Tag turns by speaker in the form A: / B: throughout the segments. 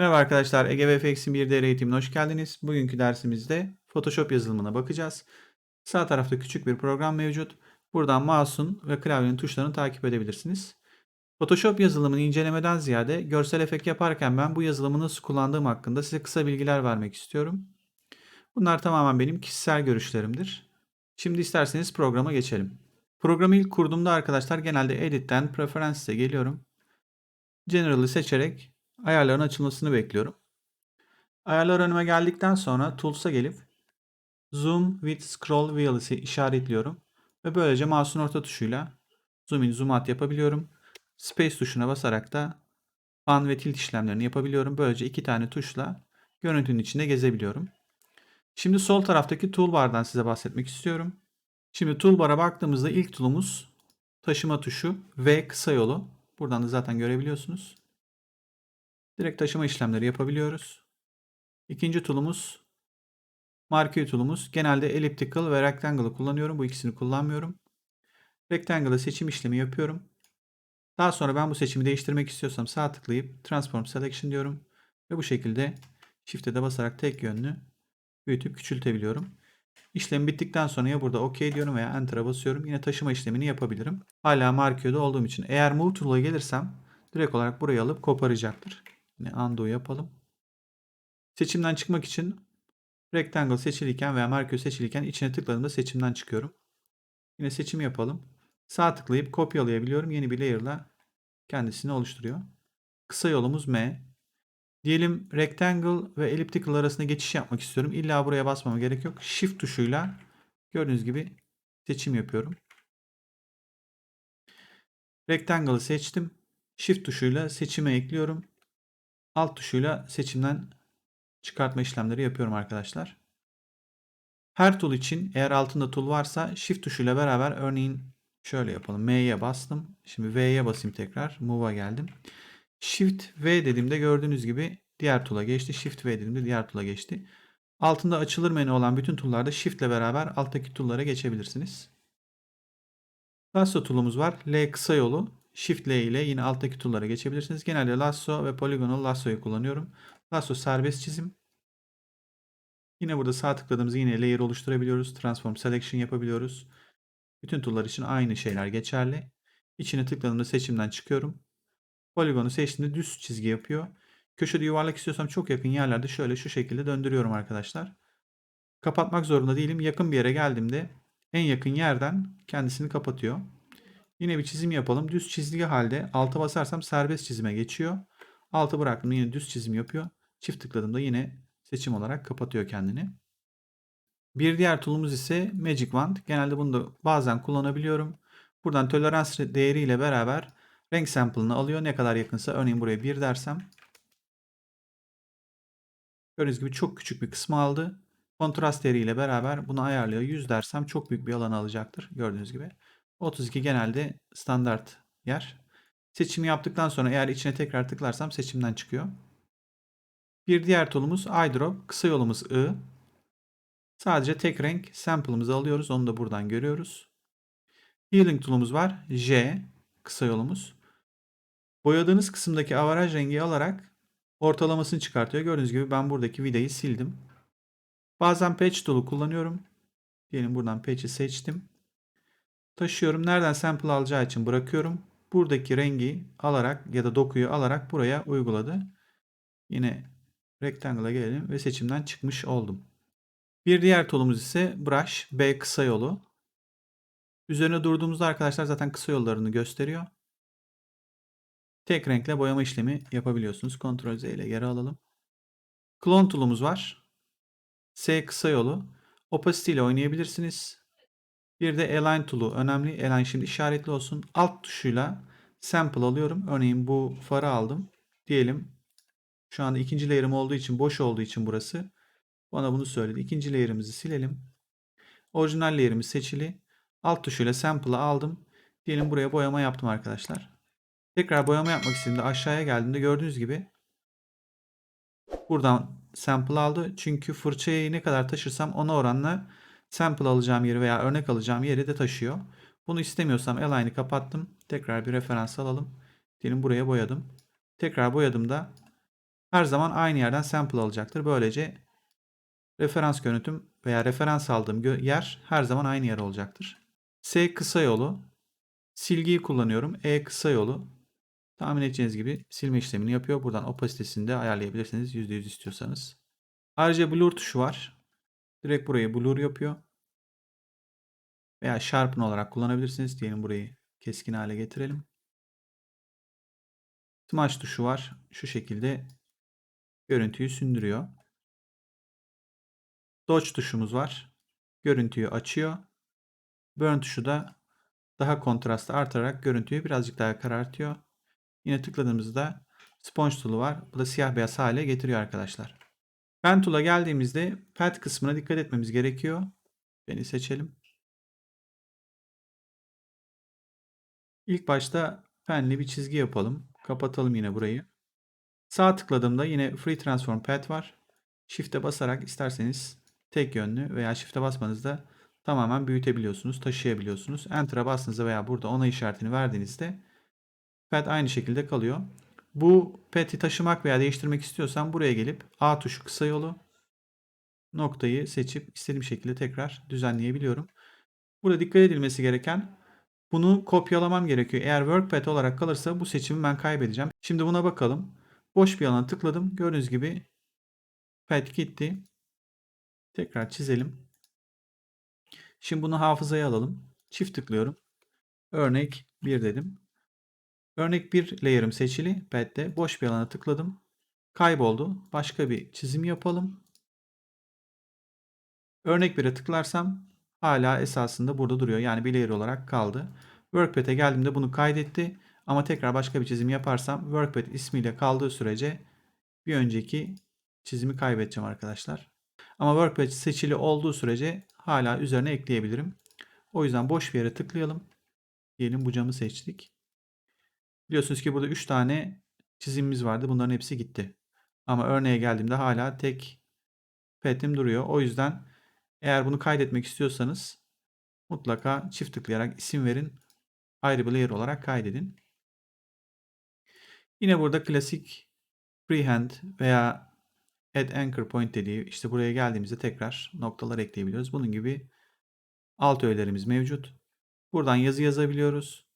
A: Merhaba arkadaşlar, Ege VFX'in bir değer eğitimine hoş geldiniz. Bugünkü dersimizde Photoshop yazılımına bakacağız. Sağ tarafta küçük bir program mevcut. Buradan mouse'un ve klavyenin tuşlarını takip edebilirsiniz. Photoshop yazılımını incelemeden ziyade görsel efekt yaparken ben bu yazılımı nasıl kullandığım hakkında size kısa bilgiler vermek istiyorum. Bunlar tamamen benim kişisel görüşlerimdir. Şimdi isterseniz programa geçelim. Programı ilk kurduğumda arkadaşlar genelde Edit'ten Preferences'e geliyorum. General'ı seçerek ayarların açılmasını bekliyorum. Ayarlar önüme geldikten sonra Tools'a gelip Zoom with Scroll Wheel'ı işaretliyorum. Ve böylece mouse'un orta tuşuyla zoom in zoom out yapabiliyorum. Space tuşuna basarak da pan ve tilt işlemlerini yapabiliyorum. Böylece iki tane tuşla görüntünün içinde gezebiliyorum. Şimdi sol taraftaki toolbar'dan size bahsetmek istiyorum. Şimdi toolbar'a baktığımızda ilk tool'umuz taşıma tuşu ve kısa yolu. Buradan da zaten görebiliyorsunuz. Direkt taşıma işlemleri yapabiliyoruz. İkinci tool'umuz marquee tool'umuz. Genelde elliptical ve rectangle'ı kullanıyorum. Bu ikisini kullanmıyorum. Rectangle'da seçim işlemi yapıyorum. Daha sonra ben bu seçimi değiştirmek istiyorsam sağ tıklayıp Transform Selection diyorum. Ve bu şekilde Shift'e de basarak tek yönlü büyütüp küçültebiliyorum. İşlem bittikten sonra ya burada OK diyorum veya Enter'a basıyorum. Yine taşıma işlemini yapabilirim. Hala Marquee'de olduğum için. Eğer Move Tool'a gelirsem direkt olarak burayı alıp koparacaktır. Yine Undo yapalım. Seçimden çıkmak için Rectangle seçiliyken veya Marquee seçiliyken içine tıkladığımda seçimden çıkıyorum. Yine seçim yapalım. Sağ tıklayıp kopyalayabiliyorum. Yeni bir layer'la kendisini oluşturuyor. Kısa yolumuz M. Diyelim rectangle ve elliptical arasında geçiş yapmak istiyorum. İlla buraya basmama gerek yok. Shift tuşuyla gördüğünüz gibi seçim yapıyorum. Rectangle'ı seçtim. Shift tuşuyla seçime ekliyorum. Alt tuşuyla seçimden çıkartma işlemleri yapıyorum arkadaşlar. Her tool için eğer altında tool varsa Shift tuşuyla beraber örneğin şöyle yapalım. M'ye bastım. Şimdi V'ye basayım tekrar. Move'a geldim. Shift V dediğimde gördüğünüz gibi diğer tool'a geçti. Shift V dediğimde diğer tool'a geçti. Altında açılır menü olan bütün tool'larda Shift ile beraber alttaki tool'lara geçebilirsiniz. Lasso tool'umuz var. L kısa yolu. Shift L ile yine alttaki tool'lara geçebilirsiniz. Genelde lasso ve polygonal lasso'yu kullanıyorum. Lasso serbest çizim. Yine burada sağ tıkladığımızda yine layer oluşturabiliyoruz. Transform selection yapabiliyoruz. Bütün tool'lar için aynı şeyler geçerli. İçine tıkladığımda seçimden çıkıyorum. Poligonu seçtiğimde düz çizgi yapıyor. Köşede yuvarlak istiyorsam çok yakın yerlerde şöyle şu şekilde döndürüyorum arkadaşlar. Kapatmak zorunda değilim. Yakın bir yere geldiğimde en yakın yerden kendisini kapatıyor. Yine bir çizim yapalım. Düz çizgi halde alta basarsam serbest çizime geçiyor. Altı bıraktım yine düz çizim yapıyor. Çift tıkladığımda yine seçim olarak kapatıyor kendini. Bir diğer tool'umuz ise Magic Wand. Genelde bunu da bazen kullanabiliyorum. Buradan tolerans değeriyle beraber renk sample'ını alıyor. Ne kadar yakınsa örneğin buraya 1 dersem. Gördüğünüz gibi çok küçük bir kısmı aldı. Kontrast değeriyle beraber bunu ayarlıyor. 100 dersem çok büyük bir alan alacaktır. Gördüğünüz gibi. 32 genelde standart yer. Seçimi yaptıktan sonra eğer içine tekrar tıklarsam seçimden çıkıyor. Bir diğer tool'umuz iDrop. Kısa yolumuz I. Sadece tek renk sample'ımızı alıyoruz. Onu da buradan görüyoruz. Healing tool'umuz var. J. Kısa yolumuz. Boyadığınız kısımdaki avaraj rengi alarak ortalamasını çıkartıyor. Gördüğünüz gibi ben buradaki vidayı sildim. Bazen patch tool'u kullanıyorum. Diyelim buradan patch'i seçtim. Taşıyorum. Nereden sample alacağı için bırakıyorum. Buradaki rengi alarak ya da dokuyu alarak buraya uyguladı. Yine rectangle'a gelelim ve seçimden çıkmış oldum. Bir diğer tool'umuz ise brush B kısa yolu. Üzerine durduğumuzda arkadaşlar zaten kısa yollarını gösteriyor. Tek renkle boyama işlemi yapabiliyorsunuz. Ctrl Z ile geri alalım. Clone tool'umuz var. S kısa yolu. Opacity ile oynayabilirsiniz. Bir de Align tool'u önemli. Align şimdi işaretli olsun. Alt tuşuyla sample alıyorum. Örneğin bu farı aldım. Diyelim şu anda ikinci layer'ım olduğu için boş olduğu için burası. Bana bunu söyledi. İkinci layer'ımızı silelim. Orijinal layer'imiz seçili. Alt tuşuyla sample'ı aldım. Diyelim buraya boyama yaptım arkadaşlar. Tekrar boyama yapmak istediğimde aşağıya geldiğimde gördüğünüz gibi buradan sample aldı. Çünkü fırçayı ne kadar taşırsam ona oranla sample alacağım yeri veya örnek alacağım yeri de taşıyor. Bunu istemiyorsam align'i kapattım. Tekrar bir referans alalım. Diyelim buraya boyadım. Tekrar boyadığımda her zaman aynı yerden sample alacaktır. Böylece referans görüntüm veya referans aldığım yer her zaman aynı yer olacaktır. S kısa yolu. Silgiyi kullanıyorum. E kısa yolu. Tahmin edeceğiniz gibi silme işlemini yapıyor. Buradan opasitesini de ayarlayabilirsiniz %100 istiyorsanız. Ayrıca blur tuşu var. Direkt burayı blur yapıyor. Veya sharpen olarak kullanabilirsiniz. Diyelim burayı keskin hale getirelim. Smash tuşu var. Şu şekilde görüntüyü sündürüyor. Dodge tuşumuz var. Görüntüyü açıyor. Burn tuşu da daha kontrastı artarak görüntüyü birazcık daha karartıyor. Yine tıkladığımızda sponge tool'u var. Bu da siyah beyaz hale getiriyor arkadaşlar. Pen tool'a geldiğimizde pad kısmına dikkat etmemiz gerekiyor. Beni seçelim. İlk başta penli bir çizgi yapalım. Kapatalım yine burayı. Sağ tıkladığımda yine Free Transform Pad var. Shift'e basarak isterseniz tek yönlü veya Shift'e basmanızda tamamen büyütebiliyorsunuz, taşıyabiliyorsunuz. Enter'a bastığınızda veya burada ona işaretini verdiğinizde pad aynı şekilde kalıyor. Bu pad'i taşımak veya değiştirmek istiyorsam buraya gelip A tuşu kısa yolu noktayı seçip istediğim şekilde tekrar düzenleyebiliyorum. Burada dikkat edilmesi gereken bunu kopyalamam gerekiyor. Eğer workpad olarak kalırsa bu seçimi ben kaybedeceğim. Şimdi buna bakalım. Boş bir alana tıkladım. Gördüğünüz gibi pad gitti. Tekrar çizelim. Şimdi bunu hafızaya alalım. Çift tıklıyorum. Örnek 1 dedim. Örnek 1 layer'ım seçili. Pad'de boş bir alana tıkladım. Kayboldu. Başka bir çizim yapalım. Örnek 1'e tıklarsam hala esasında burada duruyor. Yani bir layer olarak kaldı. Workpad'e geldiğimde bunu kaydetti. Ama tekrar başka bir çizim yaparsam Workpad ismiyle kaldığı sürece bir önceki çizimi kaybedeceğim arkadaşlar. Ama Workpad seçili olduğu sürece hala üzerine ekleyebilirim. O yüzden boş bir yere tıklayalım. Diyelim bu camı seçtik. Biliyorsunuz ki burada 3 tane çizimimiz vardı. Bunların hepsi gitti. Ama örneğe geldiğimde hala tek pad'im duruyor. O yüzden eğer bunu kaydetmek istiyorsanız mutlaka çift tıklayarak isim verin. Ayrı bir layer olarak kaydedin. Yine burada klasik freehand veya add anchor point dediği işte buraya geldiğimizde tekrar noktalar ekleyebiliyoruz. Bunun gibi alt öğelerimiz mevcut. Buradan yazı yazabiliyoruz.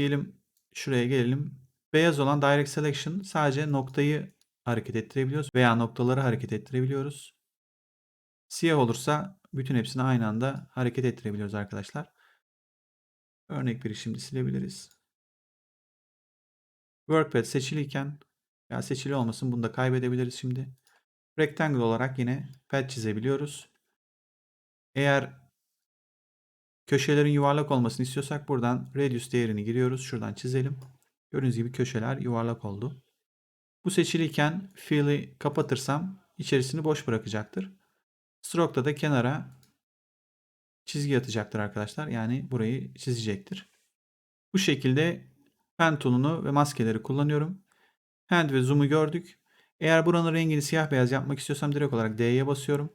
A: Diyelim şuraya gelelim. Beyaz olan direct selection sadece noktayı hareket ettirebiliyoruz veya noktaları hareket ettirebiliyoruz. Siyah olursa bütün hepsini aynı anda hareket ettirebiliyoruz arkadaşlar. Örnek biri şimdi silebiliriz. Workpad seçiliyken ya seçili olmasın bunu da kaybedebiliriz şimdi. Rectangle olarak yine pad çizebiliyoruz. Eğer köşelerin yuvarlak olmasını istiyorsak buradan radius değerini giriyoruz. Şuradan çizelim. Gördüğünüz gibi köşeler yuvarlak oldu. Bu seçiliyken fill'i kapatırsam içerisini boş bırakacaktır. Stroke'da da kenara çizgi atacaktır arkadaşlar. Yani burayı çizecektir. Bu şekilde pen tool'unu ve maskeleri kullanıyorum. Hand ve zoom'u gördük. Eğer buranın rengini siyah beyaz yapmak istiyorsam direkt olarak D'ye basıyorum.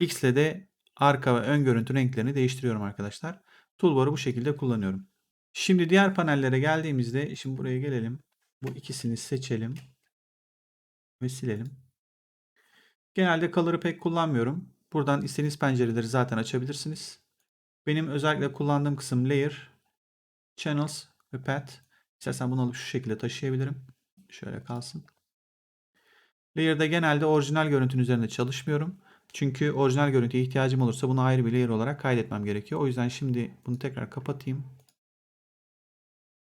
A: X ile de arka ve ön görüntü renklerini değiştiriyorum arkadaşlar. Toolbar'ı bu şekilde kullanıyorum. Şimdi diğer panellere geldiğimizde şimdi buraya gelelim. Bu ikisini seçelim ve silelim. Genelde color'ı pek kullanmıyorum. Buradan istediğiniz pencereleri zaten açabilirsiniz. Benim özellikle kullandığım kısım layer, channels ve path. İstersen bunu alıp şu şekilde taşıyabilirim. Şöyle kalsın. Layer'da genelde orijinal görüntünün üzerinde çalışmıyorum. Çünkü orijinal görüntüye ihtiyacım olursa bunu ayrı bir layer olarak kaydetmem gerekiyor. O yüzden şimdi bunu tekrar kapatayım.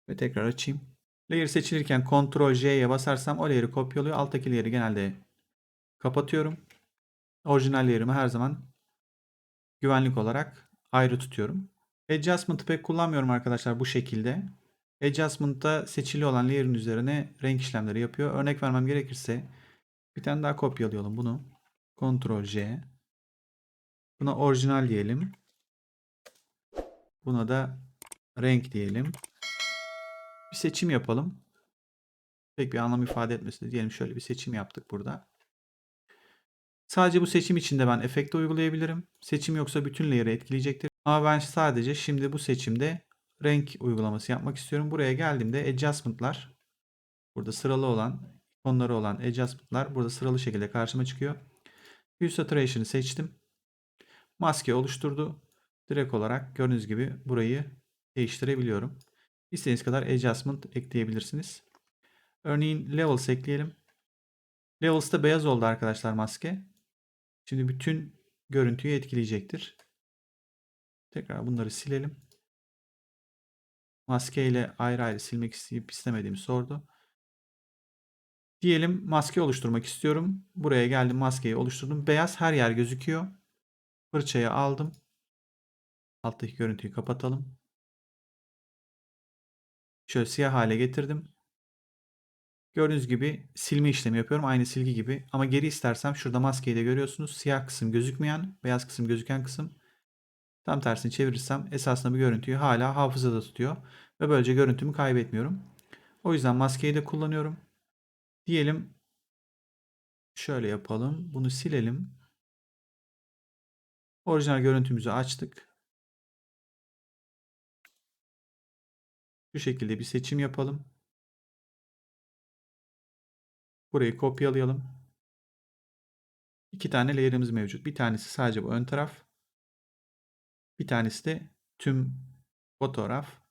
A: Ve tekrar açayım. Layer seçilirken Ctrl J'ye basarsam o layer'ı kopyalıyor. Alttaki layer'ı genelde kapatıyorum. Orijinal layer'ımı her zaman güvenlik olarak ayrı tutuyorum. Adjustment'ı pek kullanmıyorum arkadaşlar bu şekilde. Adjustment'ta seçili olan layer'ın üzerine renk işlemleri yapıyor. Örnek vermem gerekirse bir tane daha kopyalayalım bunu. Ctrl J. Buna orijinal diyelim. Buna da renk diyelim. Bir seçim yapalım. Pek bir anlam ifade etmesin. Diyelim şöyle bir seçim yaptık burada. Sadece bu seçim içinde ben efekti uygulayabilirim. Seçim yoksa bütün layer'ı etkileyecektir. Ama ben sadece şimdi bu seçimde renk uygulaması yapmak istiyorum. Buraya geldiğimde adjustment'lar Burada sıralı olan, ikonları olan adjustment'lar burada sıralı şekilde karşıma çıkıyor. Hue Saturation'ı seçtim. Maske oluşturdu. Direkt olarak gördüğünüz gibi burayı değiştirebiliyorum. İstediğiniz kadar adjustment ekleyebilirsiniz. Örneğin levels ekleyelim. Levels'ta beyaz oldu arkadaşlar maske. Şimdi bütün görüntüyü etkileyecektir. Tekrar bunları silelim. Maske ile ayrı ayrı silmek isteyip istemediğimi sordu. Diyelim maske oluşturmak istiyorum. Buraya geldim maskeyi oluşturdum. Beyaz her yer gözüküyor. Fırçayı aldım. Alttaki görüntüyü kapatalım. Şöyle siyah hale getirdim. Gördüğünüz gibi silme işlemi yapıyorum. Aynı silgi gibi. Ama geri istersem şurada maskeyi de görüyorsunuz. Siyah kısım gözükmeyen, beyaz kısım gözüken kısım. Tam tersini çevirirsem esasında bu görüntüyü hala hafızada tutuyor. Ve böylece görüntümü kaybetmiyorum. O yüzden maskeyi de kullanıyorum. Diyelim şöyle yapalım. Bunu silelim. Orijinal görüntümüzü açtık. Şu şekilde bir seçim yapalım. Burayı kopyalayalım. İki tane layer'ımız mevcut. Bir tanesi sadece bu ön taraf. Bir tanesi de tüm fotoğraf.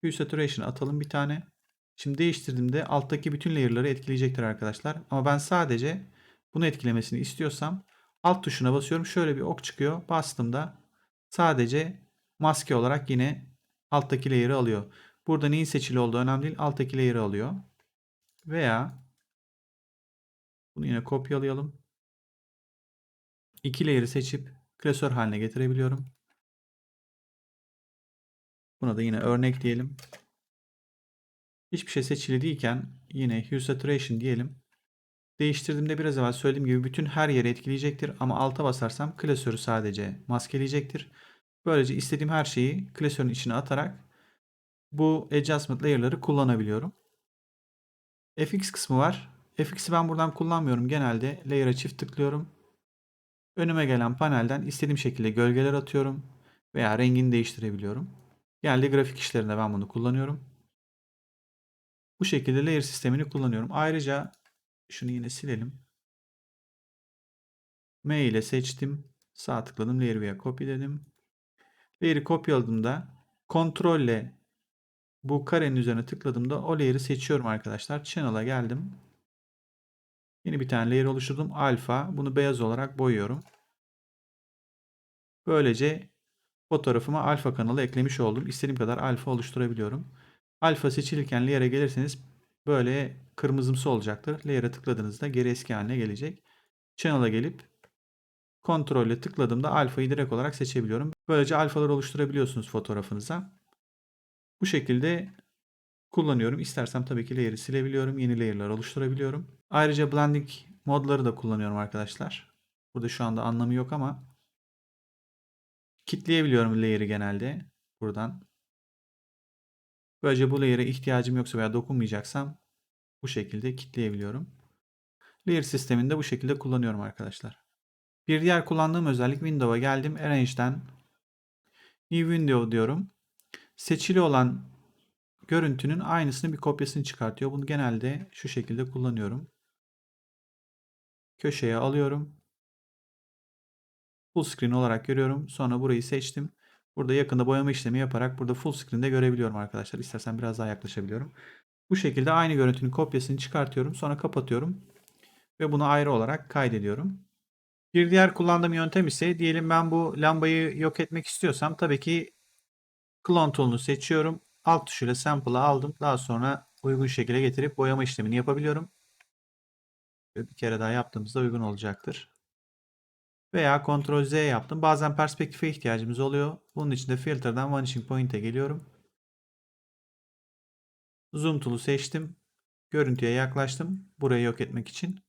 A: Hue Saturation atalım bir tane. Şimdi değiştirdiğimde alttaki bütün layer'ları etkileyecektir arkadaşlar. Ama ben sadece bunu etkilemesini istiyorsam alt tuşuna basıyorum. Şöyle bir ok çıkıyor. Bastığımda sadece maske olarak yine alttaki layer'ı alıyor. Burada neyin seçili olduğu önemli değil. Alttaki layer'ı alıyor. Veya bunu yine kopyalayalım. İki layer'ı seçip klasör haline getirebiliyorum. Buna da yine örnek diyelim. Hiçbir şey seçili değilken yine Hue Saturation diyelim. Değiştirdiğimde biraz evvel söylediğim gibi bütün her yeri etkileyecektir. Ama alta basarsam klasörü sadece maskeleyecektir. Böylece istediğim her şeyi klasörün içine atarak bu adjustment layer'ları kullanabiliyorum. FX kısmı var. FX'i ben buradan kullanmıyorum. Genelde layer'a çift tıklıyorum. Önüme gelen panelden istediğim şekilde gölgeler atıyorum. Veya rengini değiştirebiliyorum. Genelde grafik işlerinde ben bunu kullanıyorum. Bu şekilde layer sistemini kullanıyorum. Ayrıca şunu yine silelim. M ile seçtim. Sağ tıkladım. Layer veya kopyaladım. Layer'i kopyaladığımda kontrolle bu karenin üzerine tıkladığımda o layer'ı seçiyorum arkadaşlar. Channel'a geldim. Yeni bir tane layer oluşturdum. Alfa. Bunu beyaz olarak boyuyorum. Böylece fotoğrafıma alfa kanalı eklemiş oldum. İstediğim kadar alfa oluşturabiliyorum. Alfa seçilirken layer'e gelirseniz böyle kırmızımsı olacaktır. Layer'e tıkladığınızda geri eski haline gelecek. Channel'a gelip kontrolle tıkladığımda alfayı direkt olarak seçebiliyorum. Böylece alfalar oluşturabiliyorsunuz fotoğrafınıza. Bu şekilde kullanıyorum. İstersem tabii ki layer'ı silebiliyorum. Yeni layer'lar oluşturabiliyorum. Ayrıca blending modları da kullanıyorum arkadaşlar. Burada şu anda anlamı yok ama kitleyebiliyorum layer'ı genelde buradan. Böylece bu layer'e ihtiyacım yoksa veya dokunmayacaksam bu şekilde kitleyebiliyorum. Layer sisteminde bu şekilde kullanıyorum arkadaşlar. Bir diğer kullandığım özellik Window'a geldim. Arrange'den New Window diyorum. Seçili olan görüntünün aynısını bir kopyasını çıkartıyor. Bunu genelde şu şekilde kullanıyorum. Köşeye alıyorum. Full screen olarak görüyorum. Sonra burayı seçtim. Burada yakında boyama işlemi yaparak burada full screen'de görebiliyorum arkadaşlar. İstersen biraz daha yaklaşabiliyorum. Bu şekilde aynı görüntünün kopyasını çıkartıyorum. Sonra kapatıyorum. Ve bunu ayrı olarak kaydediyorum. Bir diğer kullandığım yöntem ise diyelim ben bu lambayı yok etmek istiyorsam tabii ki Clone tool'unu seçiyorum. Alt tuşuyla sample'ı aldım. Daha sonra uygun şekilde getirip boyama işlemini yapabiliyorum. Bir kere daha yaptığımızda uygun olacaktır. Veya Ctrl Z yaptım. Bazen perspektife ihtiyacımız oluyor. Bunun için de filter'dan Vanishing Point'e geliyorum. Zoom tool'u seçtim. Görüntüye yaklaştım. Burayı yok etmek için.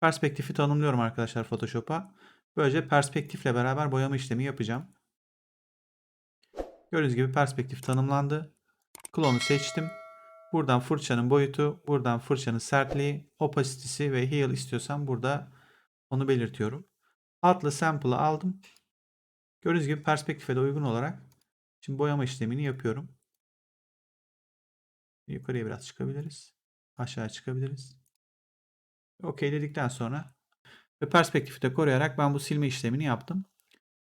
A: Perspektifi tanımlıyorum arkadaşlar Photoshop'a. Böylece perspektifle beraber boyama işlemi yapacağım. Gördüğünüz gibi perspektif tanımlandı. Klonu seçtim. Buradan fırçanın boyutu, buradan fırçanın sertliği, opacity'si ve heal istiyorsam burada onu belirtiyorum. Adlı sample'ı aldım. Gördüğünüz gibi perspektife de uygun olarak şimdi boyama işlemini yapıyorum. Yukarıya biraz çıkabiliriz. aşağı çıkabiliriz. OK dedikten sonra ve perspektifi de koruyarak ben bu silme işlemini yaptım.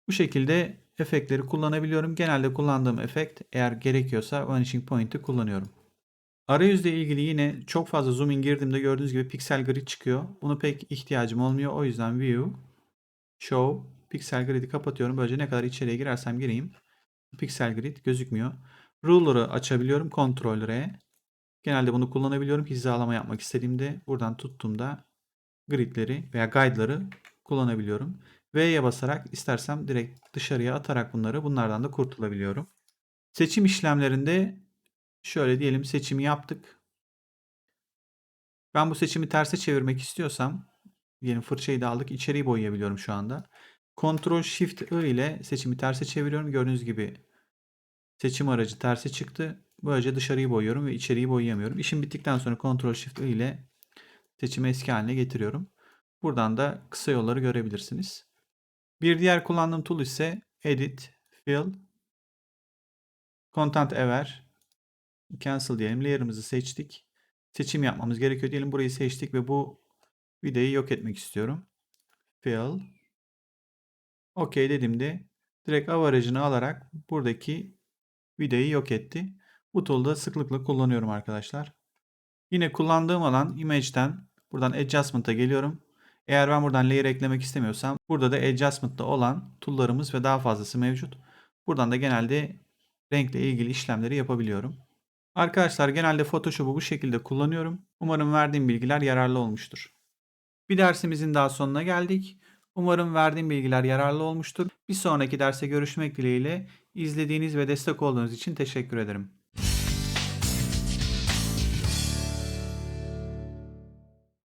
A: Bu şekilde efektleri kullanabiliyorum. Genelde kullandığım efekt eğer gerekiyorsa Vanishing Point'i kullanıyorum. Arayüzle ilgili yine çok fazla zoom in girdiğimde gördüğünüz gibi piksel grid çıkıyor. Bunu pek ihtiyacım olmuyor. O yüzden View, Show, Pixel Grid'i kapatıyorum. Böylece ne kadar içeriye girersem gireyim. Pixel Grid gözükmüyor. Ruler'ı açabiliyorum. Ctrl R. Genelde bunu kullanabiliyorum. Hizalama yapmak istediğimde buradan tuttuğumda gridleri veya guide'ları kullanabiliyorum. V'ye basarak istersem direkt dışarıya atarak bunları bunlardan da kurtulabiliyorum. Seçim işlemlerinde şöyle diyelim seçimi yaptık. Ben bu seçimi terse çevirmek istiyorsam diyelim fırçayı da aldık içeriği boyayabiliyorum şu anda. Ctrl Shift I ile seçimi terse çeviriyorum. Gördüğünüz gibi seçim aracı terse çıktı. Böylece dışarıyı boyuyorum ve içeriği boyayamıyorum. İşim bittikten sonra Ctrl Shift I ile seçimi eski haline getiriyorum. Buradan da kısa yolları görebilirsiniz. Bir diğer kullandığım tool ise Edit, Fill, Content Aware, Cancel diyelim. Layer'ımızı seçtik. Seçim yapmamız gerekiyor diyelim. Burayı seçtik ve bu videoyu yok etmek istiyorum. Fill. OK dediğimde direkt av alarak buradaki videoyu yok etti. Bu tool'da sıklıkla kullanıyorum arkadaşlar. Yine kullandığım alan Image'den buradan Adjustment'a geliyorum. Eğer ben buradan layer eklemek istemiyorsam burada da Adjustment'ta olan tool'larımız ve daha fazlası mevcut. Buradan da genelde renkle ilgili işlemleri yapabiliyorum. Arkadaşlar genelde Photoshop'u bu şekilde kullanıyorum. Umarım verdiğim bilgiler yararlı olmuştur. Bir dersimizin daha sonuna geldik. Umarım verdiğim bilgiler yararlı olmuştur. Bir sonraki derse görüşmek dileğiyle izlediğiniz ve destek olduğunuz için teşekkür ederim.